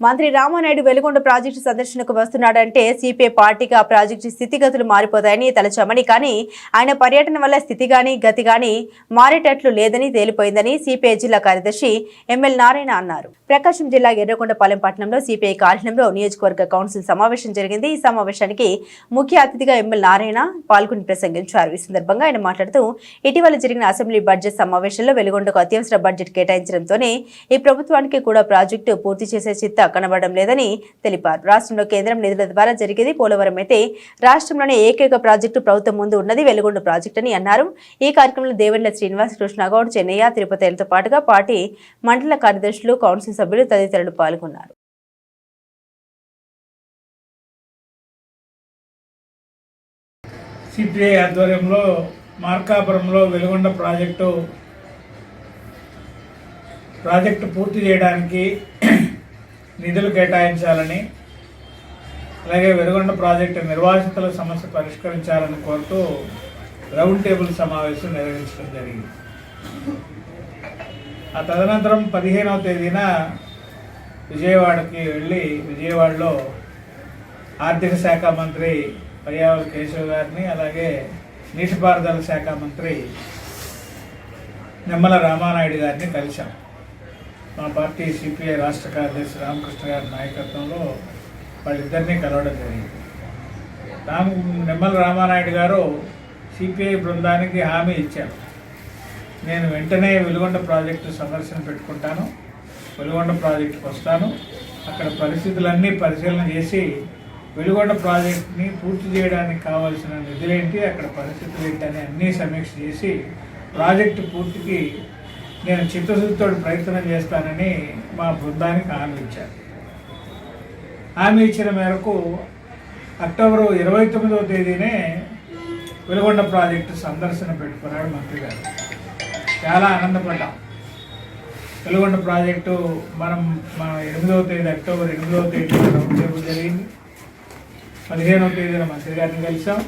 మంత్రి రామానాయుడు వెలుగొండ ప్రాజెక్టు సందర్శనకు వస్తున్నాడంటే సిపిఐ పార్టీకి ఆ ప్రాజెక్టు స్థితిగతులు మారిపోతాయని తలచమని కానీ ఆయన పర్యటన వల్ల స్థితి గాని గతి గాని మారేటట్లు లేదని తేలిపోయిందని సిపిఐ జిల్లా కార్యదర్శి ఎంఎల్ నారాయణ అన్నారు. ప్రకాశం జిల్లా ఎర్రగొండపాలెం పట్టణంలో సిపిఐ కార్యాలయంలో నియోజకవర్గ కౌన్సిల్ సమావేశం జరిగింది. ఈ సమావేశానికి ముఖ్య అతిథిగా ఎంఎల్ నారాయణ పాల్గొని ప్రసంగించారు. ఈ సందర్భంగా ఆయన మాట్లాడుతూ ఇటీవల జరిగిన అసెంబ్లీ బడ్జెట్ సమావేశంలో వెలుగొండకు అత్యవసర బడ్జెట్ కేటాయించడంతోనే ఈ ప్రభుత్వానికి కూడా ప్రాజెక్టు పూర్తి చేసే చిత్త కనబడడం లేదని తెలిపారు. రాష్ట్రంలో కేంద్రం నిధుల ద్వారా జరిగేది పోలవరం అయితే రాష్ట్రంలోనే ఏకైక ప్రాజెక్టు ప్రభుత్వం ముందు ఉన్నది వెలుగొండ ప్రాజెక్టు అని అన్నారు. ఈ కార్యక్రమంలో దేవెండ్ల శ్రీనివాస్ కృష్ణగౌడ్ చెన్నయ్య తిరుపతిలతో పాటుగా పార్టీ మండల కార్యదర్శులు కౌన్సిల్ సభ్యులు తదితరులు పాల్గొన్నారు. సిపిఐ ఆధ్వర్యంలో మార్కాపురంలో వెలుగొండ ప్రాజెక్టు ప్రాజెక్టు పూర్తి చేయడానికి నిధులు కేటాయించాలని అలాగే వెలుగొండ ప్రాజెక్టు నిర్వాసితుల సమస్య పరిష్కరించాలని కోరుతూ రౌండ్ టేబుల్ సమావేశం నిర్వహించడం జరిగింది. ఆ తదనంతరం పదిహేనవ తేదీన విజయవాడకి వెళ్ళి విజయవాడలో ఆర్థిక శాఖ మంత్రి పర్యావరణ కేశవ్ గారిని అలాగే నీటిపారుదల శాఖ మంత్రి నిమ్మల రామానాయుడు గారిని కలిశాం. మా పార్టీ సిపిఐ రాష్ట్ర కార్యదర్శి రామకృష్ణ గారి నాయకత్వంలో వాళ్ళిద్దరినీ కలవడం జరిగింది. రామ్ నిమ్మల రామానాయుడు గారు సిపిఐ బృందానికి హామీ ఇచ్చారు. నేను వెంటనే వెలుగొండ ప్రాజెక్టు సందర్శన పెట్టుకుంటాను. వెలుగొండ ప్రాజెక్టుకు వస్తాను. అక్కడ పరిస్థితులన్నీ పరిశీలన చేసి వెలుగొండ ప్రాజెక్ట్ని పూర్తి చేయడానికి కావాల్సిన నిధులేంటి అక్కడ పరిస్థితులు ఏంటి అని అన్నీ సమీక్ష చేసి ప్రాజెక్టు పూర్తికి నేను చిత్తశుద్ధితో ప్రయత్నం చేస్తానని మా బృందానికి హామీ ఇచ్చాను హామీ ఇచ్చిన మేరకు అక్టోబర్ ఇరవై తొమ్మిదవ తేదీనే వెలుగొండ ప్రాజెక్టు సందర్శన పెట్టుకున్నాడు మంత్రి గారు. చాలా ఆనందపడ్డాం. వెలుగొండ ప్రాజెక్టు మనం మన ఎనిమిదవ తేదీ అక్టోబర్ ఎనిమిదవ తేదీ రౌండ్ టేబుల్ జరిగింది. పదిహేనవ తేదీన మంత్రి గారిని కలిసాం.